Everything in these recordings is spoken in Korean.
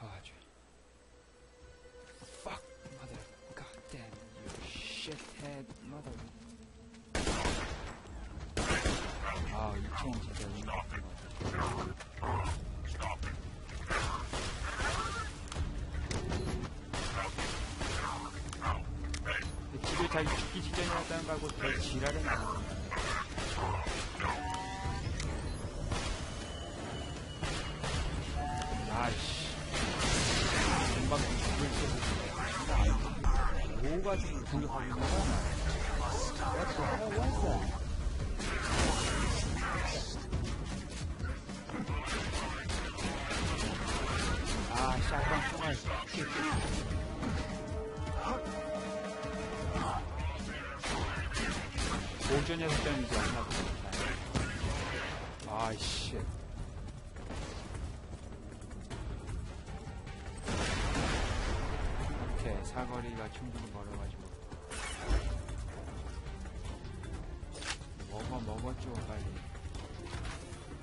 아, 저. Fuck, mother. God damn you shithead mother. 아, 이총 진짜 의미 없는 것 같아. 근데 집에 자기 죽기 직전이었다는 거 알고 별안 하고. 아이씨. 금방 죽을 때. 뭐가 지금 공격하고 있는 거야? What the hell was that? 아, 샷건 총알. 오전 6시간 이제 안 나고. 아이씨. 사거리가 충분히 멀어가지고. 먹어, 먹었죠, 빨리.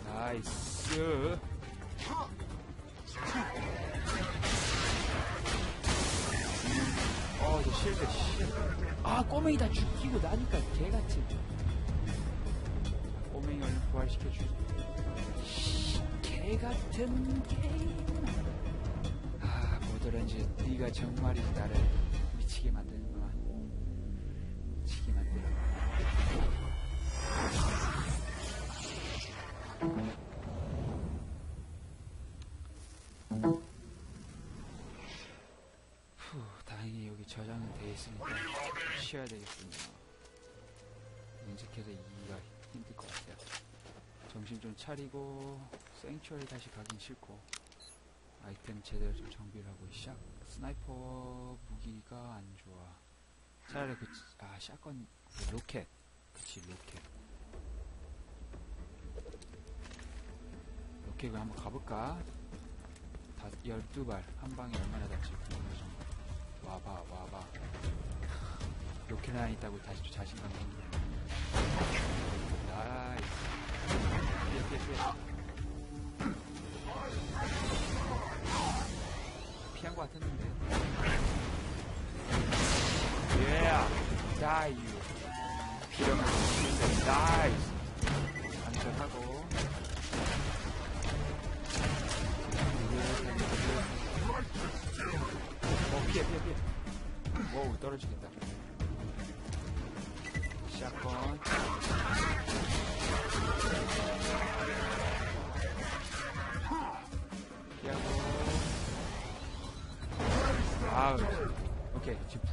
나이스. 어, 저 실드, 실드. 아, 꼬맹이 다 죽이고 나니까 개같이. 꼬맹이 얼른 부활시켜주. 개같은 게 임. 아, 뭐더런지 네가 정말이 나를 미치게 만드는구만. 미치게 만들어. 후, 다행히 여기 저장은 돼 있으니까 쉬어야 되겠군요. 인식해서 이기가 힘들 것 같아요. 정신 좀 차리고 생츄얼이 다시 가긴 싫고 아이템 제대로 좀 정비를 하고 샷 스나이퍼 무기가 안 좋아. 차라리 그, 아, 샷건, 그 로켓. 그치, 로켓. 로켓을 한번 가볼까? 다, 12발. 한 방에 얼마나 닿지? 어느 정도. 와봐, 와봐. 로켓 하나 있다고 다시 좀 자신감 생기네. 나이스. 피해, 피해, 피해. 피한 것 같았는데. 예! 다이, 유. 피령을 치는데, 나이스! 안전하고. 어, 피해, 피해, 피해. 오우, 떨어지겠다.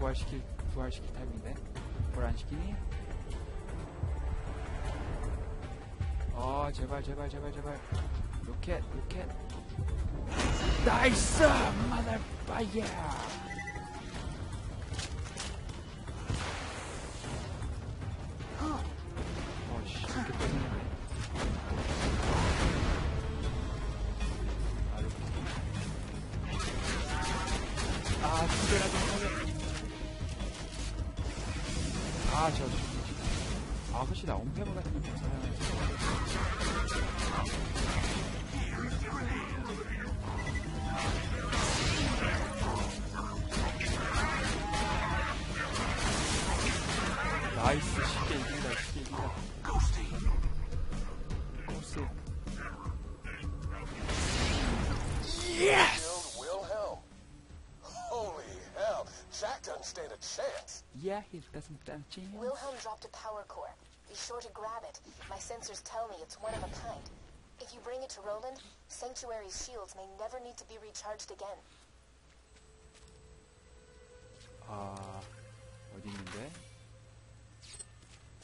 부활시킬, 부활시킬 타임인데. 부활 안 시키니? 어, 제발, 제발, 제발, 제발. 로켓, 로켓. 나이스! 마달파이어! 어, 씨, 이렇게 뺏는데. 아. 아, 두 개나 좀 아, 저, 아, 혹시 나 같은 거좀 사용해서. 나이스, 쉽게 이긴다, 쉽게 이긴다. 고스. Killed Yeah, he doesn't stand a chance. Wilhelm dropped a power core. Be sure to grab it. My sensors tell me it's one of a kind. If you bring it to Roland, Sanctuary's shields may never need to be recharged again. 아, 어디 있는데?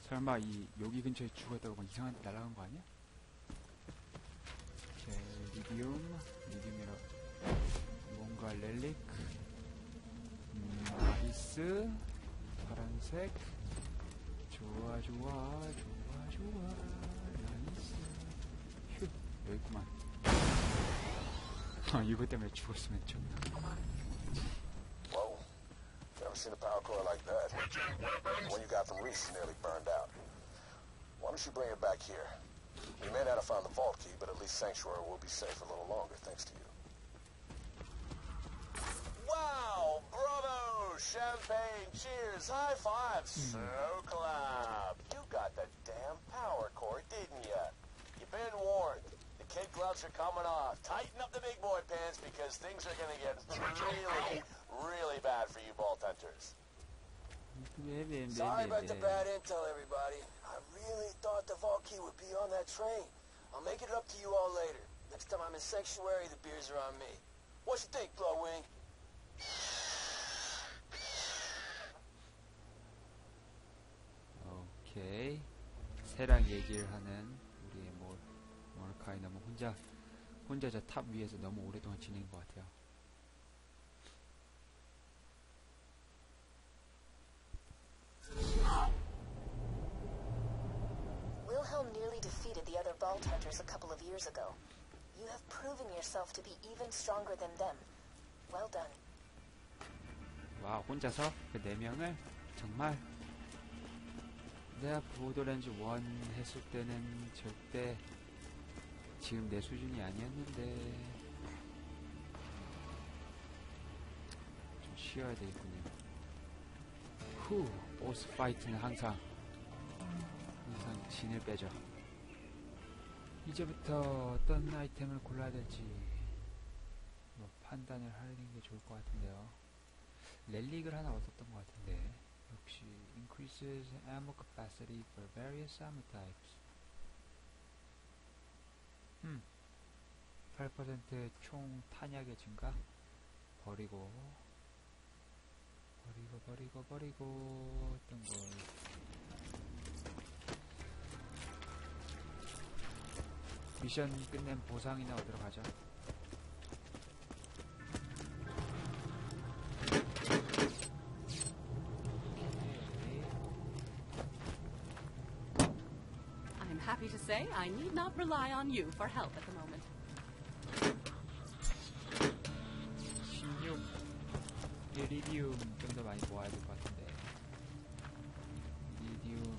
설마 이 여기 근처에 죽었다고 막 이상한 데 날아간 거 아니야? 오케이, 리디움, 리디움이라 뭔가 렐릭, 음, 아이스, 파란색, 좋아 좋아 좋아 좋아, 나이스, 휴, 여기 있구만. 아, 이거 때문에 죽었으면 좋나. Whoa. Never seen a power core like that. The one you got from Reese nearly burned out. Why don't you bring it back here? We may not have found the vault key, but at least Sanctuary will be safe a little longer thanks to you. Champagne, cheers, high five, hmm. so clap! You got the damn power cord, didn't ya? You've been warned. The kid gloves are coming off. Tighten up the big boy pants because things are gonna get really, really bad for you bolt hunters. Sorry about the bad intel, everybody. I really thought the vault key would be on that train. I'll make it up to you all later. Next time I'm in Sanctuary, the beers are on me. What you think, Blowwing? 새랑 얘기를 하는 우리의 모, 모르카이 너무 혼자, 혼자 저 탑 위에서 너무 오랫동안 지낸 것 같아요. Wilhelm nearly defeated the other Vault Hunters a couple of years ago. You have proven yourself to be even stronger than them. Well done. 와, 혼자서 그 네 명을 정말 내가 보더랜즈 1 했을 때는 절대 지금 내 수준이 아니었는데 좀 쉬어야 되겠군요. 후, 보스 파이트는 항상 항상 진을 빼죠. 이제부터 어떤 아이템을 골라야 될지 뭐 판단을 하는 게 좋을 것 같은데요. 렐릭을 하나 얻었던 것 같은데 역시 increases ammo capacity for various ammo types 음, 8%총 탄약의 증가 버리고 버리고 버리고 버리고 어떤 걸 미션 끝낸 보상이나 얻으러 가자 happy to say I need not rely on you for help at the moment. 16 이리디움 좀 더 많이 모아야 될 것 같은데 이리디움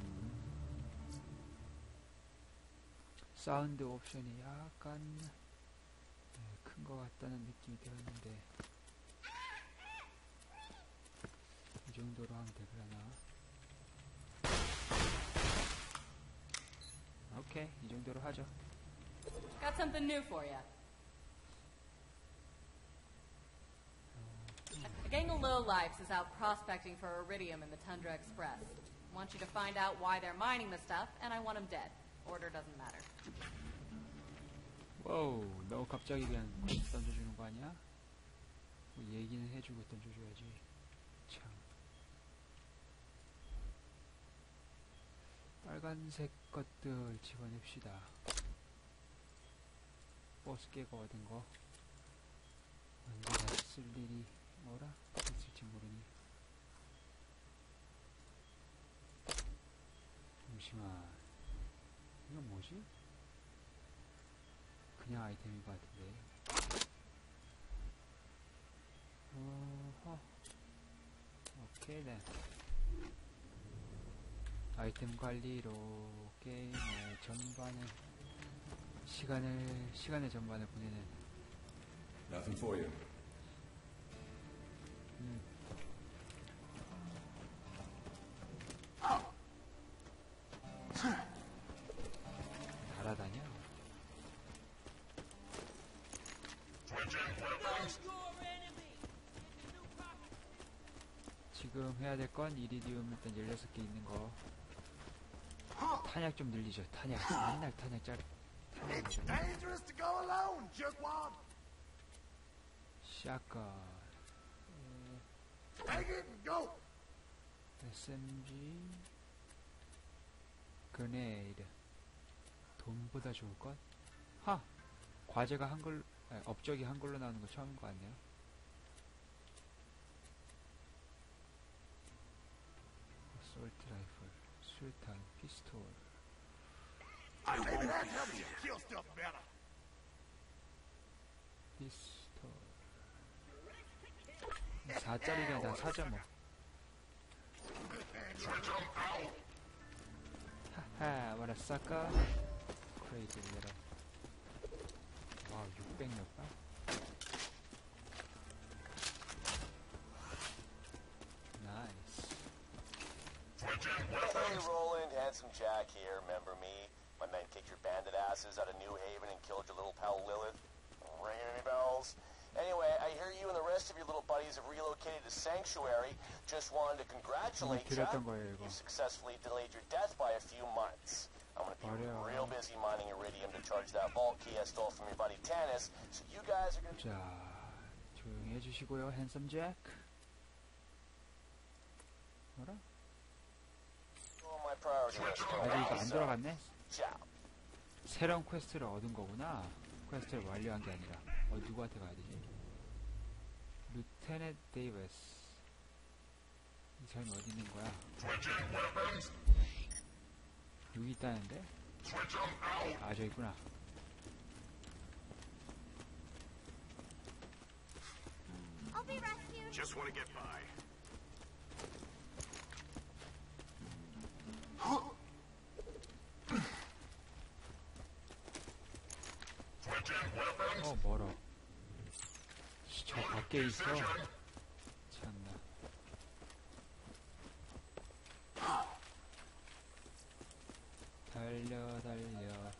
사운드 옵션이 약간 큰 것 같다는 느낌이 들었는 오케이 이 정도로 하죠 Got something new for you. A gang of lowlifes is out prospecting for iridium in the Tundra Express. Want you to find out why they're mining the stuff, and I want them dead. Order doesn't matter. 와우, 너무 갑자기 그냥 던져주는 거 아니야? 뭐 얘기는 해주고 던져줘야지. 빨간색 것들 집어냅시다. 버스 깨고 얻은 거. 언제 다시 쓸 일이 뭐라? 있을지 모르니. 잠시만. 이건 뭐지? 그냥 아이템인 것 같은데. 어허. 오케이, 네. 아이템 관리로 게임의 전반을, 시간을, 시간의 전반을 보내는, Nothing for you. 음. 날아다녀? 지금 해야 될 건 이리디움 일단 16개 있는 거 탄약 좀 늘리죠 탄약 맨날 탄약 짤좀 dangerous to go alone, jerkwad. 샷건 Take it and go. SMG 그네이드 돈보다 좋을 것? 하! 과제가 한글 아니, 업적이 한글로 나오는 거 처음인 것 같네요 솔트 라이플 수류탄 피스톨 Maybe that helps you kill stuff better. 피스톨 4짜리가 다 사죠 뭐 하하 what a sucker 업그레이드 레벨. 와, 600몇 발? 나이스. Hey, Roland, Handsome Jack here, remember me? My men kicked your bandit asses out of New Haven and killed your little pal Lilith. Ringing any bells? Anyway, I hear you and the rest of your little buddies have relocated to Sanctuary. Just wanted to congratulate you. 드렸던 거예요, 이거. You successfully delayed your death by a few months. I'm gonna be 어려워. real busy mining iridium to charge that vault key I stole from your buddy Tanis, so you guys are gonna 자, 조용히 해주시고요, 핸섬 잭. 뭐라? on my priority list. 아직 이거 안 돌아갔네? Ciao. 새로운 퀘스트를 얻은 거구나. 퀘스트를 완료한 게 아니라. 어, 누구한테 가야 되지? 루테넷 데이베스. 이 사람이 어디 있는 거야? 여기 있다는데? 아, 저 있구나. Just want to get by. 어, 멀어. 씨, 저 밖에 있어. 참나. 달려, 달려.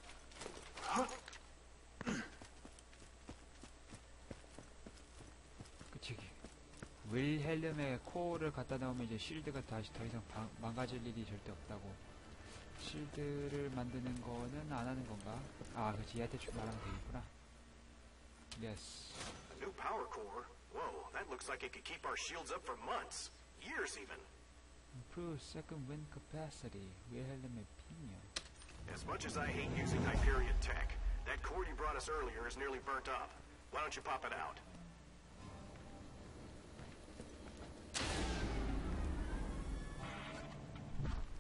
그치. 윌헬름의 코어를 갖다 놓으면 이제 실드가 다시 더 이상 방- 망가질 일이 절대 없다고. 실드를 만드는 거는 안 하는 건가? 아, 그치. 얘한테 주 말하면 되겠구나. Yes. A new power core? Whoa, that looks like it could keep our shields up for months. Years, even. Improve second wind capacity. Wilhelm Pino. As much as I hate using Hyperion tech, that core you brought us earlier is nearly burnt up. Why don't you pop it out?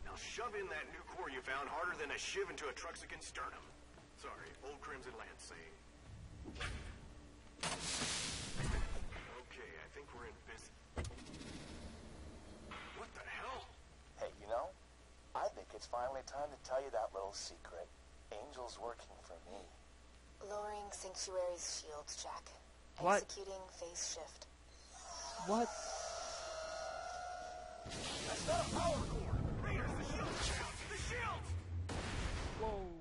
Now shove in that new core you found harder than a shiv into a Truxican sternum. Sorry, old Crimson Lance saying. Okay, I think we're in business. What the hell? Hey, you know, I think it's finally time to tell you that little secret. Angel's working for me. Lowering Sanctuary's shields, Jack. What? Executing phase shift. What? That's not a power core! Raiders, the shield! The shield! Whoa.